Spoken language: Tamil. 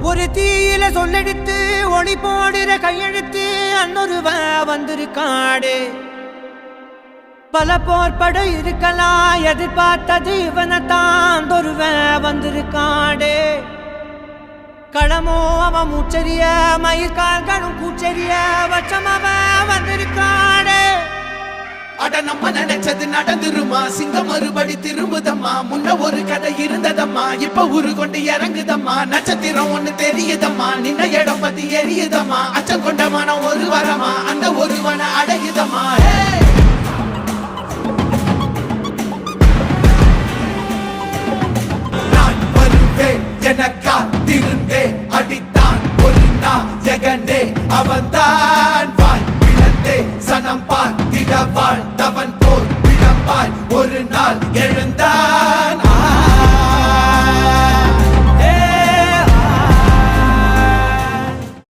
ஒரு தீயில சொல்லெடுத்து ஒளி போடுற கையெழுத்து அன்னொருவ வந்திருக்காடு. பல போர்பட இருக்கலாம் எதிர்பார்த்தது இவனத்தான் ஒருவ வந்திருக்காடு. களமோ அவன் மூச்சரிய மயிர்கால்களும் கூச்சரிய வச்சம் அவன் வந்திருக்காடு. அட நம்ம நினைச்சது வருதம்மா சிங்கம் மறுபடி திரும்புதம்மா முன்ன ஒரு கதை இருந்ததம்மா இப்ப ஊரு கொண்டு இறங்குதம்மா நட்சத்திரம் ஒண்ணு தெரியுதம்மா நின்ன இடம் பத்தி எரியுதம்மா அச்சம் கொண்ட மனம் ஒரு வரமா அந்த ஒரு மன அடையுதம்மா நான் வருவேன் எனக்கா திருந்தே அடித்தான் ஒரு நான் ஜெகனே அவன்தான் வாழ் இழந்தே சனம் பார்த்திட வாழ் 别人的